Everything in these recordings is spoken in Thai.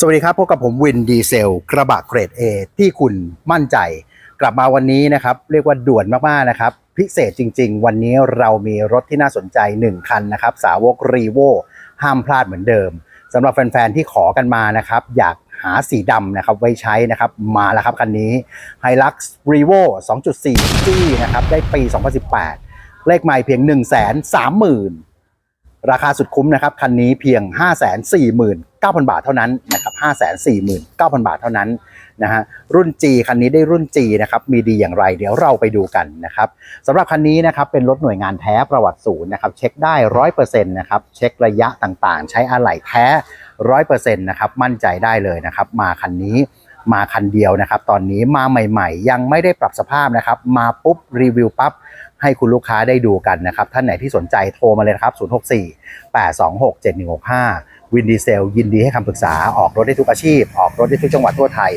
สวัสดีครับพบกับผมวินดีเซล กระบะเกรด A ที่คุณมั่นใจ กลับมาวันนี้นะครับ เรียกว่าด่วนมากๆนะครับ พิเศษจริง ๆ วันนี้เรามีรถที่น่าสนใจ 1 คันนะครับ สาวกรีโวห้ามพลาดเหมือนเดิมสำหรับแฟน ๆ ที่ขอกันมานะครับ อยากหาสีดำนะครับไว้ใช้นะครับมาแล้วครับคันนี้ Hilux Revo 2.4 G นะครับได้ปี 2018 เลขใหม่เพียง 1 3 0 0 0 0 ราคาสุดคุ้มนะครับคันนี้เพียง 549,000 บาทเท่านั้นนะครับ549,000 บาทเท่านั้นนะฮะรุ่น G คันนี้ได้รุ่น G นะครับมีดีอย่างไรเดี๋ยวเราไปดูกันนะครับสำหรับคันนี้นะครับเป็นรถหน่วยงานแท้ประวัติศูนย์นะครับเช็คได้100%นะครับเช็คระยะต่างๆ ใช้อะไหล่แท้100%นะครับมั่นใจได้เลยนะครับมาคันนี้มาคันเดียวนะครับ ตอนนี้มาใหม่ ๆ ยังไม่ได้ปรับสภาพนะครับ มาปุ๊บรีวิวปั๊บ ให้คุณลูกค้าได้ดูกันนะครับ ท่านไหนที่สนใจโทรมาเลยนะครับ 064 826 7165 วินดีเซล ยินดีให้คำปรึกษาออกรถได้ทุกอาชีพ ออกรถได้ทุกจังหวัดทั่วไทย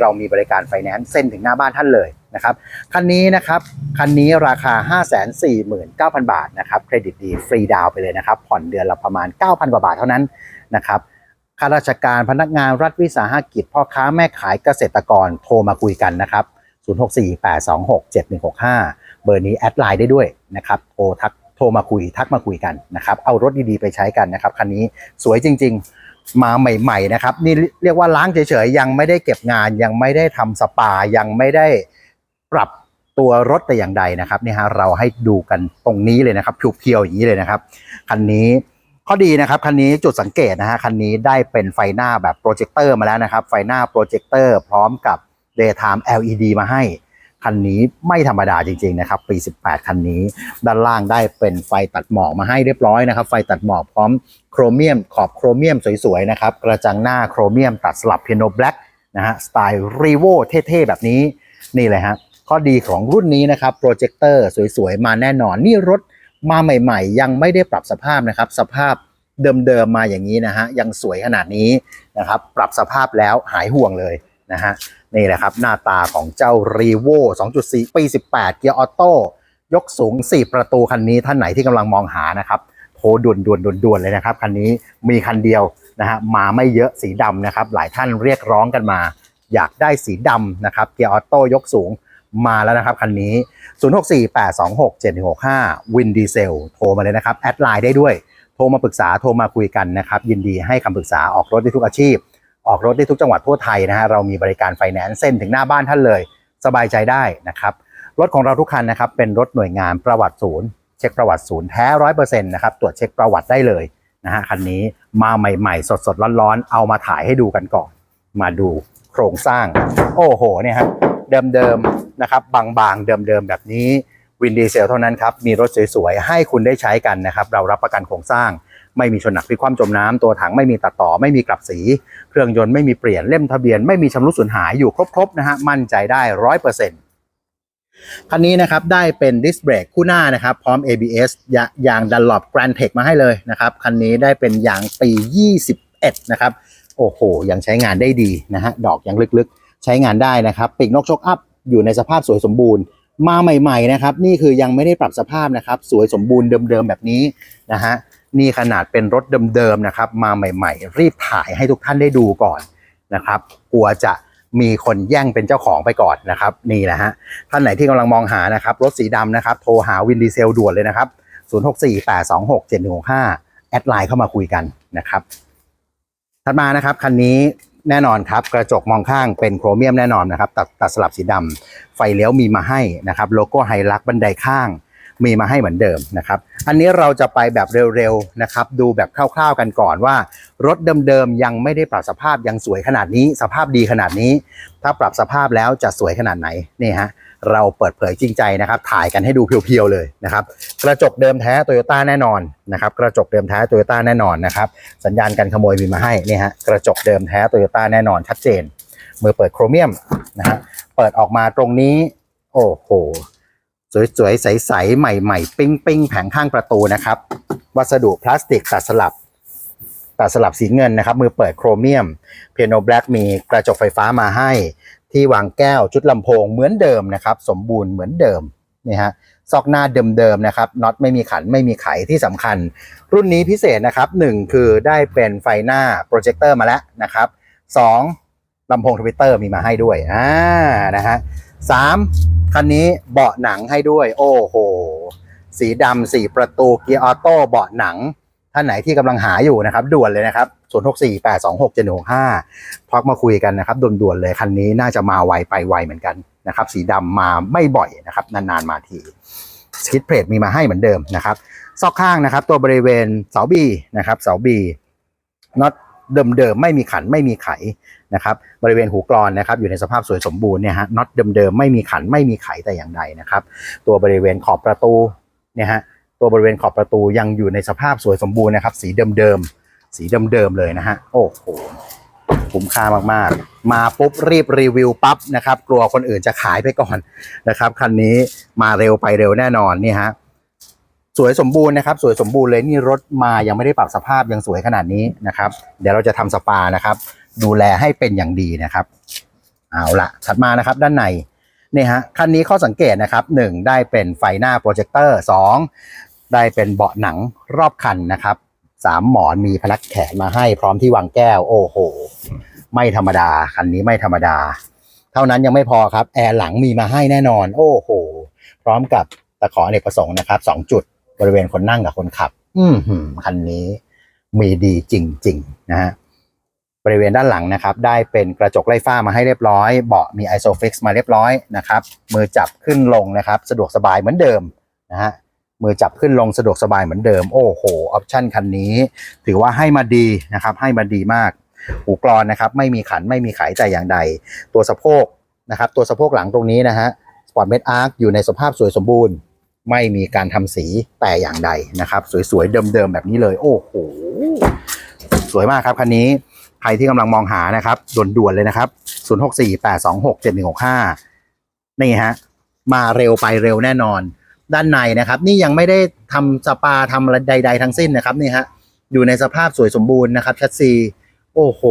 เรามีบริการไฟแนนซ์เส้นถึงหน้าบ้านท่านเลยนะครับคันนี้นะครับคันนี้ราคา 549,000 บาทนะครับเครดิตดีฟรีดาวน์ไปเลยนะครับ ผ่อนเดือนละประมาณ 9,000 กว่าบาทเท่านั้นนะครับข้าราชการพนักงานรัฐวิสาหกิจ พ่อค้าแม่ขายเกษตรกรโทรมาคุยกันนะครับ 0648267165 เบอร์นี้แอดไลน์ได้ด้วยนะครับโทรทักโทรมาคุยทักมาคุยกันนะครับ เอารถดีๆไปใช้กันนะครับคันนี้สวยจริง ๆ มาใหม่ ๆ นะครับ นี่เรียกว่าล้างเฉยๆยังไม่ได้เก็บงาน ยังไม่ได้ทำสปายังไม่ได้ปรับตัวรถแต่อย่างใดนะครับนี่ฮะเราให้ดูกันตรงนี้เลยนะครับเพียวๆอย่างนี้เลยนะครับคันนี้ข้อดีนะครับคันนี้จุดสังเกตนะฮะคันนี้ได้เป็นไฟหน้าแบบโปรเจคเตอร์มาแล้วนะครับ ไฟหน้าโปรเจคเตอร์พร้อมกับ daytime LED มาให้ คันนี้ไม่ธรรมดาจริงๆนะครับปี 18 คันนี้ ด้านล่างได้เป็นไฟตัดหมอกมาให้เรียบร้อยนะครับไฟตัดหมอกพร้อมโครเมียมขอบโครเมียมสวยๆนะครับกระจังหน้าโครเมียมตัดสลับเปียโนแบล็กนะฮะสไตล์รีโวเท่ๆแบบนี้นี่เลยฮะข้อดีของรุ่นนี้นะครับโปรเจคเตอร์สวยๆ มาแน่นอนนี่รถมาใหม่ๆ ยังไม่ได้ปรับสภาพนะครับ สภาพเดิมๆมาอย่างนี้นะฮะยังสวยขนาดนี้นะครับ ปรับสภาพแล้วหายห่วงเลย นะฮะนี่แหละครับหน้าตาของเจ้า r e v o 2.4 ปี 18 เกียร์ออโต้ยกสูง 4 ประตูคันนี้ท่านไหนที่กำลังมองหานะครับโทรด่วนด่วนด่วนด่วนเลยนะครับคันนี้มีคันเดียวนะฮะมาไม่เยอะสีดำนะครับ หลายท่านเรียกร้องกันมา อยากได้สีดำนะครับเกียร์ออโต้ยกสูงมาแล้วนะครับคันนี้ 0648267165 วินดีเซลโทรมาเลยนะครับ แอดไลน์ได้ด้วย โทรมาปรึกษาโทรมาคุยกันนะครับ ยินดีให้คำปรึกษาออกรถได้ทุกอาชีพ ออกรถได้ทุกจังหวัดทั่วไทยนะฮะเรามีบริการไฟแนนซ์เส้นถึงหน้าบ้านท่านเลย สบายใจได้นะครับรถของเราทุกคันนะครับเป็นรถหน่วยงานประวัติศูนย์เช็คประวัติศูนย์แท้ร้อยเปอร์เซ็นต์นะครับตรวจเช็คประวัติได้เลยนะฮะคันนี้มาใหม่ๆ สดๆร้อนๆเอามาถ่ายให้ดูกันก่อน มาดูโครงสร้าง โอ้โหเนี่ยครับเดิมๆนะครับบางๆ เดิมๆแบบนี้วินดีเซลเท่านั้นครับมีรถสวยๆให้คุณได้ใช้กันนะครับเรารับประกันโครงสร้าง ไม่มีชนหนักพลิกคว่ำจมน้ำตัวถังไม่มีตัดต่อไม่มีกลับสี เครื่องยนต์ไม่มีเปลี่ยนเล่มทะเบียน ไม่มีชำรุดสูญหายอยู่ครบๆนะฮะมั่นใจได้ร้อยเปอร์เซ็นต์คันนี้นะครับได้เป็นดิสเบรกคู่หน้านะครับพร้อม ABS ยยางดันหลบ Grand Tech มาให้เลยนะครับคันนี้ได้เป็นยางปี 21 นะครับ โอ้โห ยังใช้งานได้ดีนะฮะดอกยังลึกๆ ใช้งานได้นะครับปีกนกชกอัพอยู่ในสภาพสวยสมบูรณ์ มาใหม่ๆนะครับนี่คือยังไม่ได้ปรับสภาพนะครับสวยสมบูรณ์เดิมๆแบบนี้นะฮะ นี่ขนาดเป็นรถเดิมๆนะครับ มาใหม่ ๆ รีบถ่ายให้ทุกท่านได้ดูก่อนนะครับ กลัวจะมีคนแย่งเป็นเจ้าของไปก่อนนะครับ นี่แหละฮะท่านไหนที่กำลังมองหานะครับรถสีดำนะครับ โทรหาวินดีเซลด่วนเลยนะครับ 0648267165 แอดไลน์เข้ามาคุยกันนะครับ ถัดมานะครับคันนี้แน่นอนครับ กระจกมองข้างเป็นโครเมียมแน่นอนนะครับ ตัดตัดสลับสีดำไฟเลี้ยวมีมาให้นะครับ โลโก้ไฮลักบันไดข้าง มีมาให้เหมือนเดิมนะครับ อันนี้เราจะไปแบบเร็วๆนะครับ ดูแบบคร่าวๆกันก่อนว่า รถเดิมๆยังไม่ได้ปรับสภาพยังสวยขนาดนี้ สภาพดีขนาดนี้ ถ้าปรับสภาพแล้วจะสวยขนาดไหนนี่ฮะเราเปิดเผยจริงใจนะครับ ถ่ายกันให้ดูเพียวๆเลยนะครับ กระจกเดิมแท้โตโยต้าแน่นอนนะครับ กระจกเดิมแท้โตโยต้าแน่นอนนะครับ สัญญาณการขโมยมีมาให้นี่ฮะกระจกเดิมแท้โตโยต้าแน่นอนชัดเจนมือเปิดโครเมียมนะฮะเปิดออกมาตรงนี้ โอ้โห สวยๆ ใสๆ ใหม่ๆ ปิ้งๆ แผงข้างประตูนะครับ วัสดุพลาสติกตัดสลับ ตัดสลับสีเงินนะครับ มือเปิดโครเมียม เปียโนแบล็กมีกระจกไฟฟ้ามาให้ ที่วางแก้วชุดลำโพงเหมือนเดิมนะครับ สมบูรณ์เหมือนเดิมนี่ฮะซอกหน้าเดิมๆนะครับน็อตไม่มีขันไม่มีไขที่สำคัญ รุ่นนี้พิเศษนะครับหนึ่งคือได้เป็นไฟหน้าโปรเจคเตอร์มาแล้วนะครับสองลำโพงทวิตเตอร์มีมาให้ด้วยอ่านะฮะ สามคันนี้เบาะหนังให้ด้วย โอ้โห สีดำสี่ประตูเกียร์ออโต้เบาะหนัง ท่านไหนที่กำลังหาอยู่นะครับ ด่วนเลยนะครับ0 6 4 8 2 6 7 6 5พักมาคุยกันนะครับด่วนๆเลยคันนี้น่าจะมาไวไปไวเหมือนกันนะครับ สีดำมาไม่บ่อยนะครับ นานๆมาทีสคิดเพลทมีมาให้เหมือนเดิมนะครับ ซอกข้างนะครับ ตัวบริเวณเสาบีนะครับเสาบีน็อต เดิมๆไม่มีขันไม่มีไขนะครับบริเวณหูกรอนนะครับอยู่ในสภาพสวยสมบูรณ์เนี่ยฮะน็อตเดิมๆไม่มีขันไม่มีไขแต่อย่างใดนะครับ ตัวบริเวณขอบประตูเนี่ยฮะตัวบริเวณขอบประตูยังอยู่ในสภาพสวยสมบูรณ์นะครับ สีเดิมๆสีเดิมๆเลยนะฮะโอ้โหคุ้มค่ามากๆ มาปุ๊บรีบรีวิวปั๊บนะครับ กลัวคนอื่นจะขายไปก่อนนะครับคันนี้มาเร็วไปเร็วแน่นอนนี่ฮะ สวยสมบูรณ์นะครับ สวยสมบูรณ์เลยนี่รถมายังไม่ได้ปรับสภาพยังสวยขนาดนี้นะครับ เดี๋ยวเราจะทำสปานะครับ ดูแลให้เป็นอย่างดีนะครับ เอาละถัดมานะครับด้านในนี่ฮะคันนี้ข้อสังเกตนะครับหนึ่งได้เป็นไฟหน้าโปรเจคเตอร์สองได้เป็นเบาะหนังรอบคันนะครับสามหมอนมีพนักแขนมาให้พร้อมที่วางแก้ว โอ้โห ไม่ธรรมดาคันนี้ไม่ธรรมดา เท่านั้นยังไม่พอครับแอร์หลังมีมาให้แน่นอน โอ้โห พร้อมกับตะขออเนกประสงค์นะครับสองจุด บริเวณคนนั่งกับคนขับอืมหืมคันนี้มีดีจริง ๆ นะฮะบริเวณด้านหลังนะครับ ได้เป็นกระจกไล่ฝ้ามาให้เรียบร้อย เบาะมี ISOFIX มาเรียบร้อยนะครับ มือจับขึ้นลงนะครับ สะดวกสบายเหมือนเดิมนะฮะมือจับขึ้นลงสะดวกสบายเหมือนเดิม โอ้โหออปชั่นคันนี้ ถือว่าให้มาดีนะครับ ให้มาดีมากหูกรอนนะครับ ไม่มีขันไม่มีไขแต่อย่างใด ตัวสะโพกนะครับ ตัวสะโพกหลังตรงนี้นะฮะสปอร์ตเมดอาร์คอยู่ในสภาพสวยสมบูรณ์ ไม่มีการทำสีแต่อย่างใดนะครับ สวยๆ เดิมๆ แบบนี้เลย โอ้โห สวยมากครับคันนี้ใครที่กำลังมองหานะครับด่วนๆเลยนะครับ 0648267165 นี่ฮะ มาเร็วไปเร็วแน่นอน ด้านในนะครับ นี่ยังไม่ได้ทำสปาทำอะไรใด ๆ ทั้งสิ้นนะครับนี่ฮะอยู่ในสภาพสวยสมบูรณ์นะครับแชัดซีโอ้โห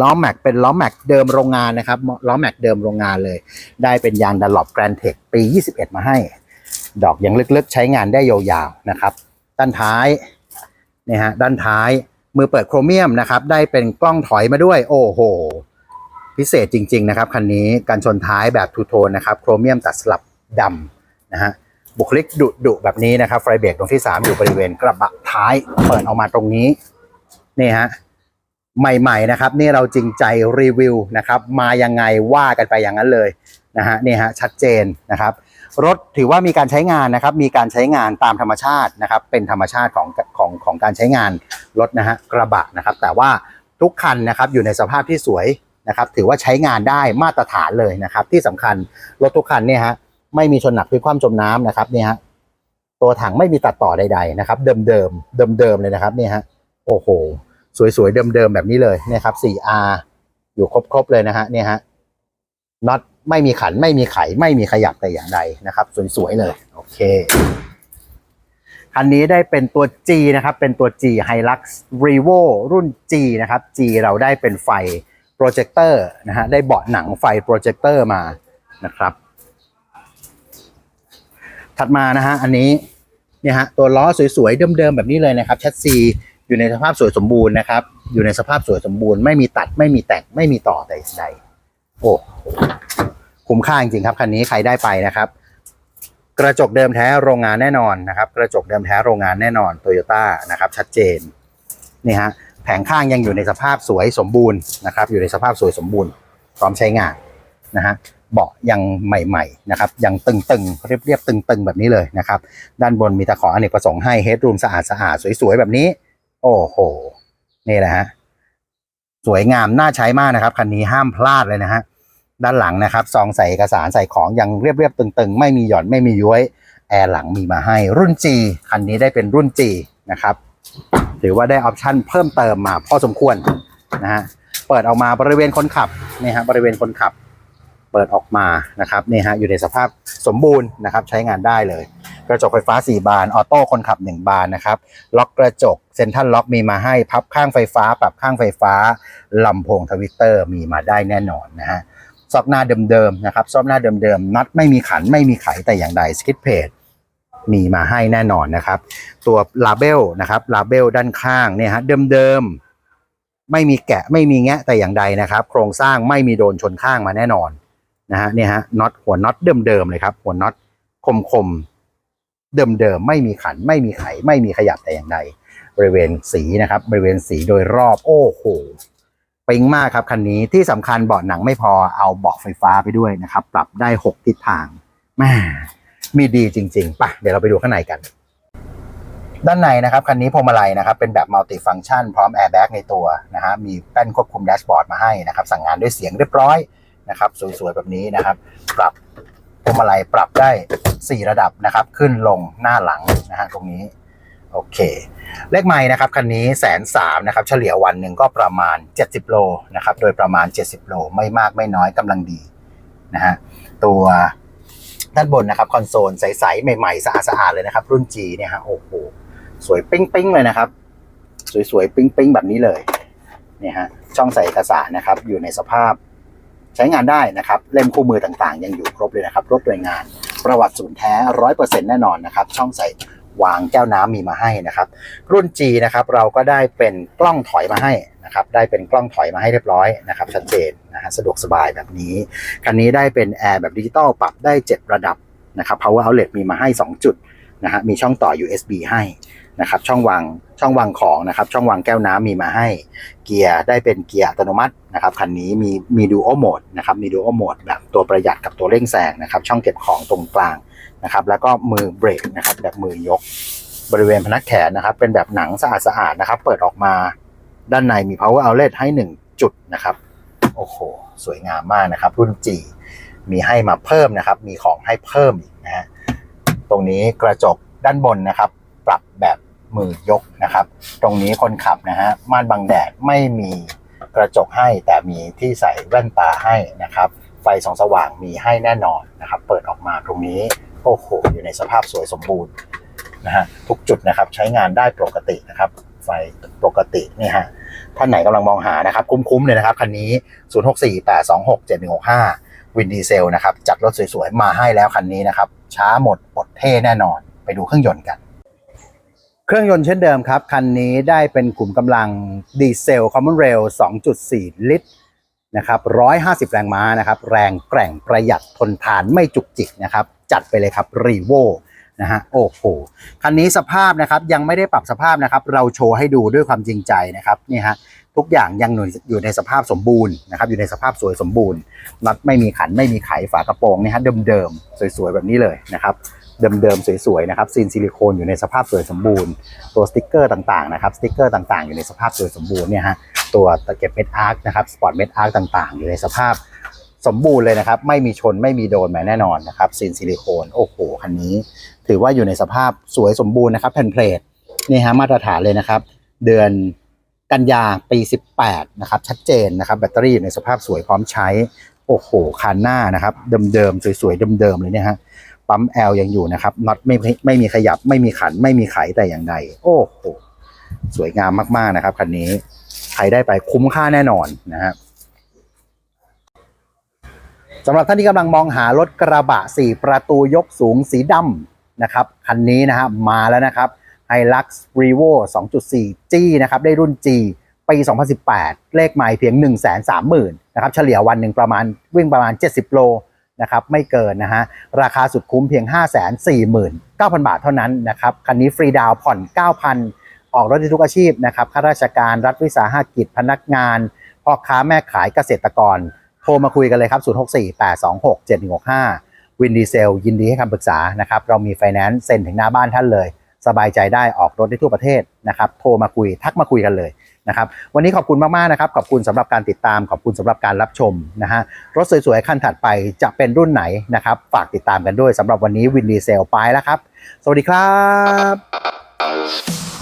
ล้อแม็กเป็นล้อแม็กเดิมโรงงานนะครับล้อแม็กเดิมโรงงานเลย ได้เป็นยางดันหลบแกรนเทคปี 21 มาให้ ดอกยังลึกๆ ใช้งานได้ยาวๆนะครับ ด้านท้ายนี่ฮะด้านท้ายมือเปิดโครเมียมนะครับ ได้เป็นกล้องถอยมาด้วย โอ้โห พิเศษจริง ๆ นะครับคันนี้การชนท้ายแบบทูโทนนะครับ โครเมียมตัดสลับดำนะฮะบุคลิกดุดุแบบนี้นะครับไฟเบรกตรงที่ 3 อยู่บริเวณกระบะท้ายเปิดออกมาตรงนี้นี่ฮะใหม่ ๆ นะครับ นี่เราจริงใจรีวิวนะครับ มายังไงว่ากันไปอย่างนั้นเลยนะฮะนี่ฮะชัดเจนนะครับ รถถือว่ามีการใช้งานนะครับ มีการใช้งานตามธรรมชาตินะครับ เป็นธรรมชาติของของของการใช้งานรถนะฮะกระบะนะครับ แต่ว่าทุกคันนะครับอยู่ในสภาพที่สวยนะครับ ถือว่าใช้งานได้มาตรฐานเลยนะครับ ที่สำคัญรถทุกคันเนี่ยฮะไม่มีชนหนักพลิกคว่ำจมน้ำนะครับเนี่ยฮะตัวถังไม่มีตัดต่อใดๆนะครับ เดิมๆเดิมๆเลยนะครับเนี่ยฮะโอ้โห สวยๆเดิมๆแบบนี้เลยนี่ยครับ 4R อยู่ครบๆเลยนะฮะเนี่ยฮะน็อต ไม่มีขันไม่มีไข ไม่มีขยับแต่อย่างใดนะครับ สวยๆเลย โอเคคันนี้ได้เป็นตัว G นะครับ เป็นตัว G Hilux Revo รุ่น G นะครับ G เราได้เป็นไฟโปรเจคเตอร์นะฮะได้เบาะหนังไฟโปรเจคเตอร์มานะครับ ถัดมานะฮะอันนี้เนี่ยฮะตัวล้อสวยๆเดิมๆแบบนี้เลยนะครับแชสซีอยู่ในสภาพสวยสมบูรณ์นะครับ อยู่ในสภาพสวยสมบูรณ์ไม่มีตัดไม่มีแตกไม่มีต่อแต่ใดโอ้ คุ้มค่าจริงๆครับคันนี้ใครได้ไปนะครับ กระจกเดิมแท้โรงงานแน่นอนนะครับ กระจกเดิมแท้โรงงานแน่นอนโตโยต้านะครับชัดเจนนี่ฮะแผงข้างยังอยู่ในสภาพสวยสมบูรณ์นะครับ อยู่ในสภาพสวยสมบูรณ์พร้อมใช้งานนะฮะเบาะยังใหม่ๆนะครับยังตึงๆ เรียบๆตึงๆ แบบนี้เลยนะครับ ด้านบนมีตะขออเนกประสงค์ให้เฮดรูมสะอาดสะอาดๆสวยๆ แบบนี้ โอ้โห นี่แหละฮะสวยงามน่าใช้มากนะครับ คันนี้ห้ามพลาดเลยนะฮะ ด้านหลังนะครับซองใส่เอกสารใส่ของยังเรียบๆตึงๆ ไม่มีหย่อนไม่มีย้วยแอร์หลังมีมาให้รุ่น G คันนี้ได้เป็นรุ่น G นะครับถือว่าได้ออปชั่นเพิ่มเติมมาพอสมควรนะฮะเปิดออกมาบริเวณคนขับนี่ฮะบริเวณคนขับ เปิดออกมานะครับนี่ฮะอยู่ในสภาพสมบูรณ์นะครับใช้งานได้เลย กระจกไฟฟ้า 4 บานออโต้คนขับ 1 บานนะครับล็อกกระจกเซ็นทรัลล็อกมีมาให้พับข้างไฟฟ้า ปรับข้างไฟฟ้าลำโพงทวิตเตอร์มีมาได้แน่นอนนะฮะ ซอกหน้าเดิมๆนะครับซอกหน้าเดิมๆน็อตไม่มีขันไม่มีไขแต่อย่างใดสกิทเพจมีมาให้แน่นอนนะครับ ตัวลาเบลนะครับลาเบลด้านข้างเนี่ยฮะเดิมๆไม่มีแกะไม่มีแงะแต่อย่างใดนะครับ โครงสร้างไม่มีโดนชนข้างมาแน่นอนนะฮะเนี่ยฮะน็อตหัวน็อตเดิมๆเลยครับ หัวน็อตคมๆเดิมๆไม่มีขันไม่มีไข ไม่มีขยับแต่อย่างใดบริเวณสีนะครับบริเวณสีโดยรอบโอ้โห ปิ๊งมากครับคันนี้ที่สำคัญเบาะหนังไม่พอเอาเบาะไฟฟ้าไปด้วยนะครับ ปรับได้ 6 ทิศทางแม่มีดีจริงๆปะเดี๋ยวเราไปดูข้างในกัน ด้านในนะครับคันนี้พวงมาลัยนะครับ เป็นแบบมัลติฟัง c t ชันพร้อมแอร์แบ็กในตัวนะฮะมีแป้นควบคุมแดชบอร์ดมาให้นะครับ สั่งงานด้วยเสียงเรียบร้อยนะครับสวยๆแบบนี้นะครับ ปรับพวงมาลัยปรับได้ 4 ระดับนะครับ ขึ้นลงหน้าหลังนะฮะตรงนี้ โอเค เลขไม้นะครับคันนี้แสนสามนะครับเฉลี่ยวันหนึ่งก็ประมาณ 70 โลนะครับโดยประมาณ 70 โลไม่มากไม่น้อยกำลังดีนะฮะตัวด้านบนนะครับคอนโซลใสๆใหม่ๆสะอาดๆเลยนะครับ รุ่น G เนี่ยฮะโอ้โหสวยปิ๊งๆเลยนะครับ สวยๆปิ๊งปิ๊งๆแบบนี้เลยเนี่ยฮะช่องใส่เอกสารนะครับ อยู่ในสภาพใช้งานได้นะครับ เล่มคู่มือต่างๆ ยังอยู่ครบเลยนะครับรถโดยงานประวัติศูนย์แท้ร้อยเปอร์เซ็นต์แน่นอนนะครับ ช่องใส่ วางแก้วน้ำมีมาให้นะครับ รุ่น G นะครับเราก็ได้เป็นกล้องถอยมาให้นะครับได้เป็นกล้องถอยมาให้เรียบร้อยนะครับชัดเจนนะฮะสะดวกสบายแบบนี้ คันนี้ได้เป็นแอร์แบบดิจิตอลปรับได้ 7 ระดับนะครับ power outlet มีมาให้ 2 จุดนะฮะมีช่องต่อ USB ให้นะครับช่องวางช่องวางของนะครับช่องวางแก้วน้ำมีมาให้ เกียร์ได้เป็นเกียร์อัตโนมัตินะครับคันนี้มีมีดูโอโหมดนะครับมีดูโอโหมดแบบตัวประหยัดกับตัวเร่งแซงนะครับช่องเก็บของตรงกลาง นะครับ แล้วก็มือเบรกนะครับ แบบมือยกบริเวณพนักแขนนะครับ เป็นแบบหนังสะอาดสะอาดๆนะครับ เปิดออกมาด้านในมี power outlet ให้ 1 จุดนะครับ โอ้โห สวยงามมากนะครับ รุ่น G มีให้มาเพิ่มนะครับ มีของให้เพิ่มอีกนะฮะตรงนี้กระจกด้านบนนะครับ ปรับแบบมือยกนะครับ ตรงนี้คนขับนะฮะม่านบังแดดไม่มีกระจกให้แต่มีที่ใส่แว่นตาให้นะครับ ไฟสองสว่างมีให้แน่นอนนะครับ เปิดออกมาตรงนี้ โอ้โหอยู่ในสภาพสวยสมบูรณ์นะฮะทุกจุดนะครับใช้งานได้ปกตินะครับไฟปกตินี่ฮะท่านไหนกำลังมองหานะครับ คุ้มๆเลยนะครับ คันนี้ 0648267165 วินดีเซลนะครับ จัดรถสวยๆ มาให้แล้วคันนี้นะครับ ช้าหมดอดเท่แน่นอน ไปดูเครื่องยนต์กัน เครื่องยนต์เช่นเดิมครับ คันนี้ได้เป็นกลุ่มกำลังดีเซล Common Rail 2.4 ลิตร นะครับ150 แรงม้านะครับ แรงแกร่งประหยัดทนทานไม่จุกจิกนะครับ จัดไปเลยครับรีโวนะฮะโอ้โหคันนี้สภาพนะครับยังไม่ได้ปรับสภาพนะครับ เราโชว์ให้ดูด้วยความจริงใจนะครับนี่ฮะทุกอย่างยังอยู่ในสภาพสมบูรณ์นะครับ อยู่ในสภาพสวยสมบูรณ์น็อตไม่มีขันไม่มีไขฝากระโปรงนี่ฮะเดิมๆสวยๆแบบนี้เลยนะครับ เดิมๆสวยๆนะครับซีนซิลิโคนอยู่ในสภาพสวยสมบูรณ์ตัวสติกเกอร์ต่างๆนะครับสติกเกอร์ต่างๆอยู่ในสภาพสวยสมบูรณ์เนี่ยฮะตัวตะเก็บเม็ดอาร์คนะครับสปอร์ตเม็ดอาร์คต่างๆ อยู่ในสภาพสมบูรณ์เลยนะครับ ไม่มีชนไม่มีโดนแหมแน่นอนนะครับซีนซิลิโคนโอ้โหคันนี้ ถือว่าอยู่ในสภาพสวยสมบูรณ์นะครับแผ่นเพลทนี่ฮะมาตรฐานเลยนะครับ เดือนกันยาปี 18 นะครับ ชัดเจนนะครับ แบตเตอรี่อยู่ในสภาพสวยพร้อมใช้ โอ้โหคันหน้านะครับ เดิมๆ สวยๆ เดิมๆ เลยเนี่ยฮะ ปั๊มแอลยังอยู่นะครับน็อตไม่ไม่มีขยับไม่มีขันไม่มีไขแต่อย่างใดโอ้โหสวยงามมากๆนะครับคันนี้ใครได้ไปคุ้มค่าแน่นอนนะฮะสำหรับท่านที่กำลังมองหารถกระบะ 4 ประตูยกสูงสีดำนะครับคันนี้นะฮะมาแล้วนะครับ Hilux Revo 2.4 G นะครับได้รุ่น G ปี 2018 เลขไมล์เพียง 1 3 0 0 0 0นะครับเฉลี่ยวันหนึ่งประมาณวิ่งประมาณ 70 โล นะครับไม่เกินนะฮะราคาสุดคุ้มเพียง 5 4 9 0 0 0 บาทเท่านั้นนะครับคันนี้ฟรีดาวน์ผ่อน 9,000 ออกรถในทุกอาชีพนะครับข้าราชการรัฐวิสาหกิจพนักงานพ่อค้าแม่ขายเกษตรกร โทรมาคุยกันเลยครับ 0648267165 วินดีเซล ยินดีให้คำปรึกษานะครับเรามีไฟแนนซ์เซ็นถึงหน้าบ้านท่านเลย สบายใจได้ออกรถได้ทั่วประเทศนะครับโทรมาคุยทักมาคุยกันเลย นะครับวันนี้ขอบคุณมากๆนะครับขอบคุณสำหรับการติดตามขอบคุณสำหรับการรับชมนะฮะรถสวยๆคันถัดไปจะเป็นรุ่นไหนนะครับฝากติดตามกันด้วยสำหรับวันนี้วินดีเซลไปแล้วครับ สวัสดีครับ